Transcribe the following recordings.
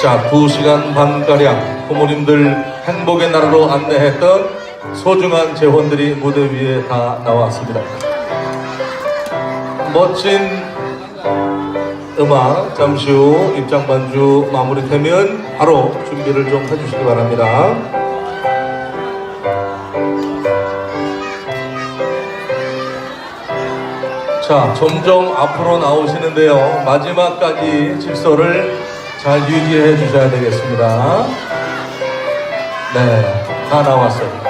자, 두 시간 반가량 부모님들 행복의 나라로 안내했던 소중한 재혼들이 무대 위에 다 나왔습니다. 멋진 음악 잠시 후 입장 반주 마무리되면 바로 준비를 좀 해주시기 바랍니다. 자, 점점 앞으로 나오시는데요. 마지막까지 질서를 잘 유지해 주셔야 되겠습니다. 네, 다 나왔어요.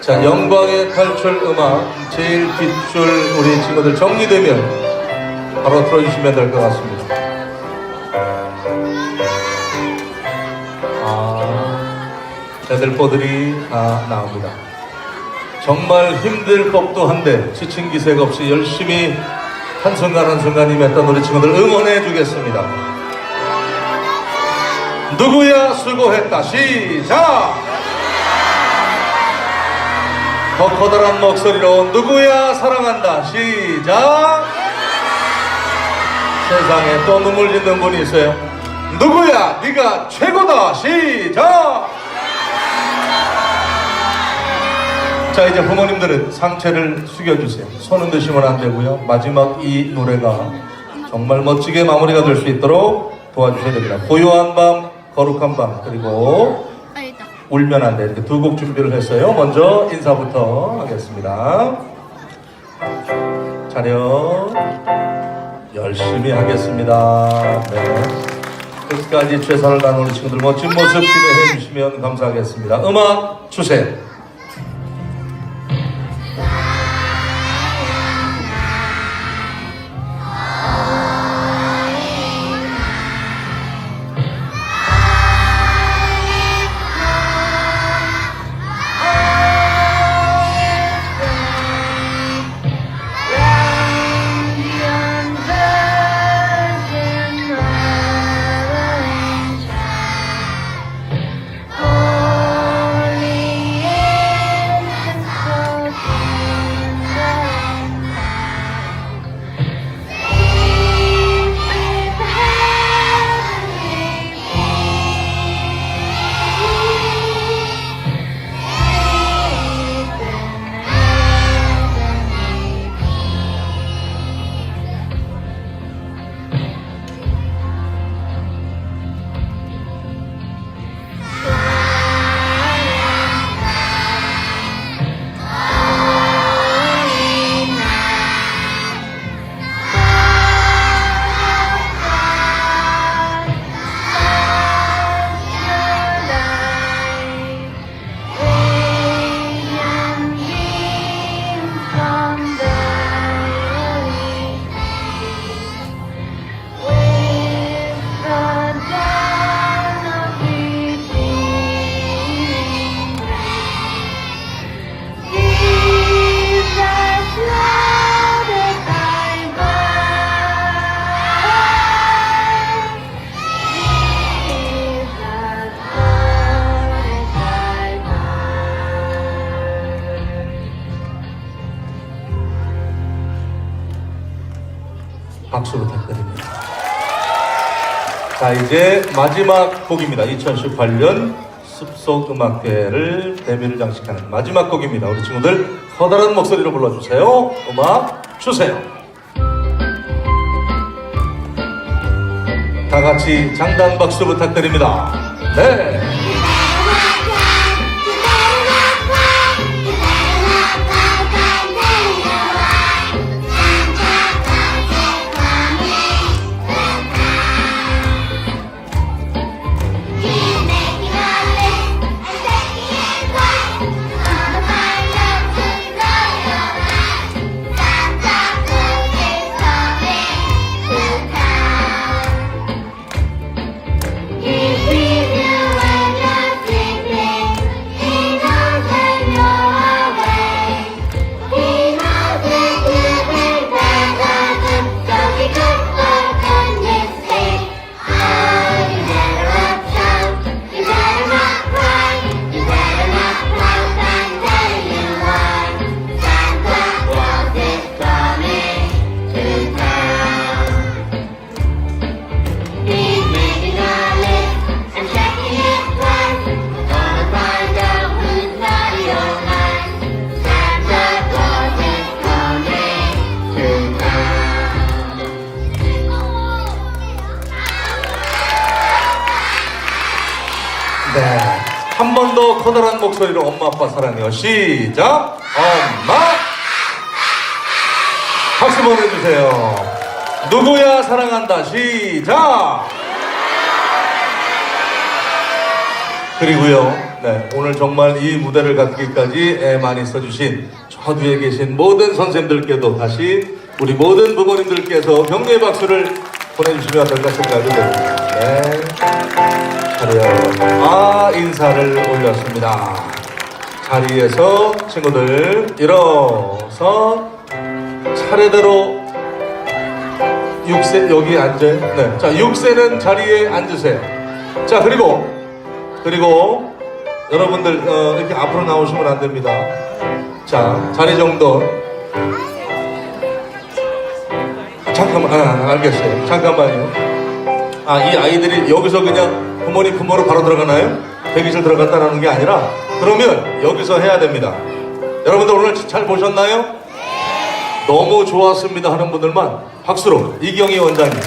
자, 영광의 탈출 음악 제일 뒷줄 우리 친구들 정리되면 바로 틀어주시면 될 것 같습니다. 아, 애들보들이 다 나옵니다. 정말 힘들 법도 한데 지친 기색 없이 열심히 한순간 한순간 임했던 우리 친구들 응원해 주겠습니다. 누구야 수고했다 시작! 더 커다란 목소리로 누구야 사랑한다 시작! 세상에 또 눈물 짓는 분이 있어요. 누구야 네가 최고다 시작! 자 이제 부모님들은 상체를 숙여주세요. 손은 드시면 안 되고요. 마지막 이 노래가 정말 멋지게 마무리가 될 수 있도록 도와주셔야 됩니다. 고요한 밤, 거룩한 밤, 그리고. 울면 안 돼. 이렇게 두 곡 준비를 했어요. 먼저 인사부터 하겠습니다. 차렷. 열심히 하겠습니다. 네. 끝까지 최선을 다하는 우리 친구들 멋진 모습 기대해 주시면 감사하겠습니다. 음악 주세요. 박수 부탁드립니다. 자, 이제 마지막 곡입니다. 2018년 숲속 음악회를 대미를 장식하는 마지막 곡입니다. 우리 친구들 커다란 목소리로 불러주세요. 음악 주세요. 다 같이 장단 박수 부탁드립니다. 네. 한번 커다란 목소리로 엄마 아빠 사랑해요. 시작. 엄마. 박수 보내주세요. 누구야 사랑한다. 시작. 그리고요, 네, 오늘 정말 이 무대를 갖기까지 애 많이 써주신 저 뒤에 계신 모든 선생님들께도 다시 우리 모든 부모님들께서 격려의 박수를 보내주시면 생각이 듭니다. 네. 자리에, 아, 인사를 올렸습니다. 자리에서 친구들 일어서 차례대로 6세 여기 앉아요. 네. 자, 6세는 자리에 앉으세요. 자, 그리고 그리고 여러분들 어, 이렇게 앞으로 나오시면 안 됩니다. 자 자리 정도. 잠깐만, 아, 알겠어요. 잠깐만요. 아, 이 아이들이 여기서 그냥 부모님 부모로 바로 들어가나요? 대기실 들어갔다라는 게 아니라 그러면 여기서 해야 됩니다. 여러분들 오늘 잘 보셨나요? 너무 좋았습니다 하는 분들만 박수로 이경희 원장님.